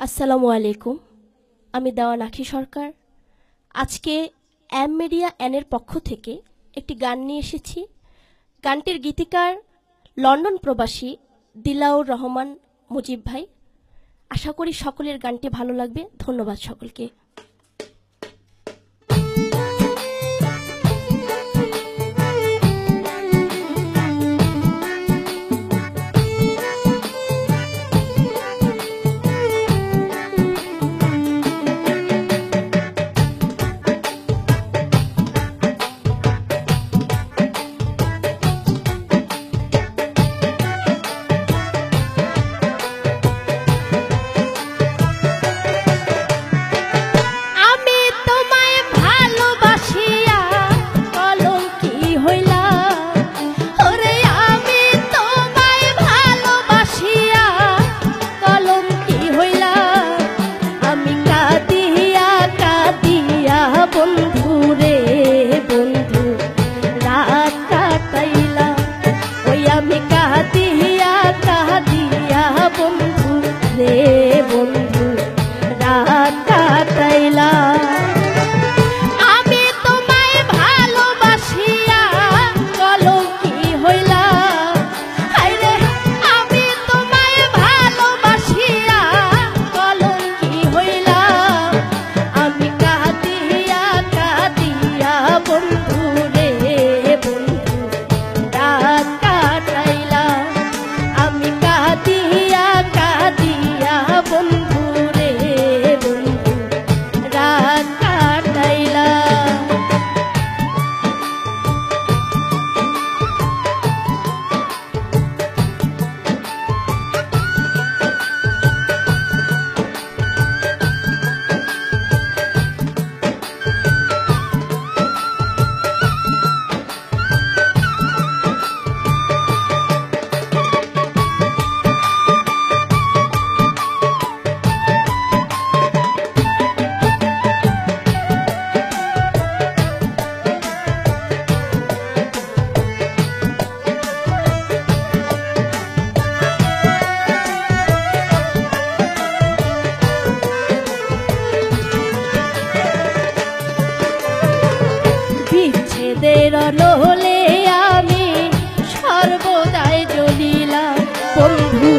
আসসালামু আলাইকুম, আমি দেওয়া নাখি সরকার। আজকে অ্যাম মিডিয়া অ্যানের পক্ষ থেকে একটি গান নিয়ে এসেছি। গানটির গীতিকার লন্ডন প্রবাসী দিলাউর রহমান মুজিব ভাই। আশা করি সকলের গানটি ভালো লাগবে। ধন্যবাদ সকলকে। নহলে আমি সর্বদাই জ্বলিলাম বন্ধু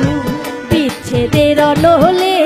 বিচ্ছেদের নহলে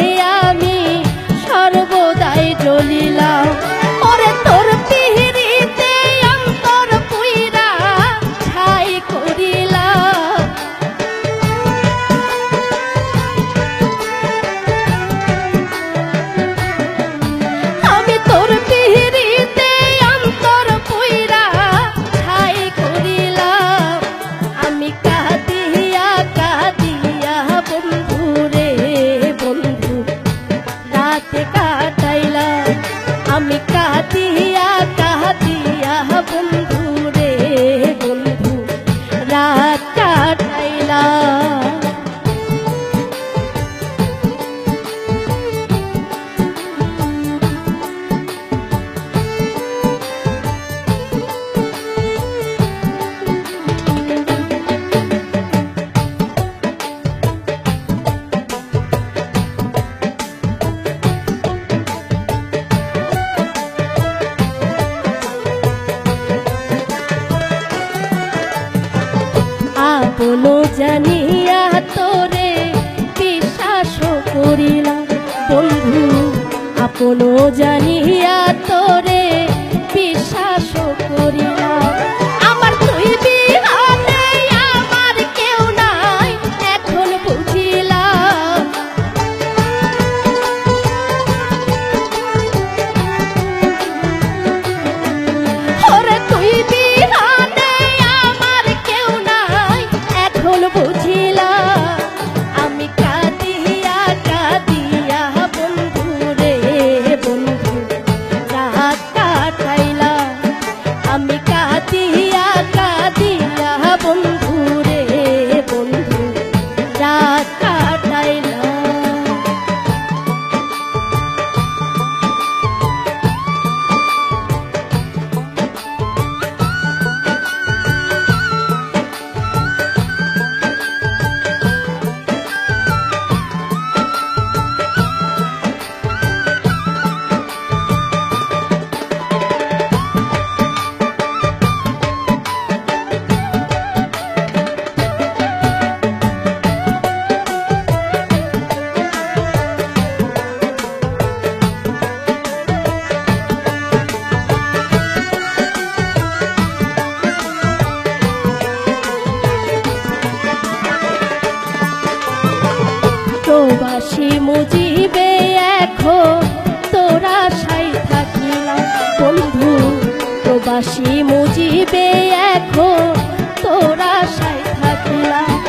রাতে কাটাইলাম। আমি কাঁদিয়া কাঁদিয়া বন্ধু জানিয়া তোরে বিশ্বাস করিলাম। বন্ধু আপন জানিয়া তোরে বিশ্বাস করিলাম। প্রবাসী মুজিবে এখন তোরা সাই থাকিলাম বন্ধু প্রবাসী মুজিবে এখন তোরা সাই থাকিলাম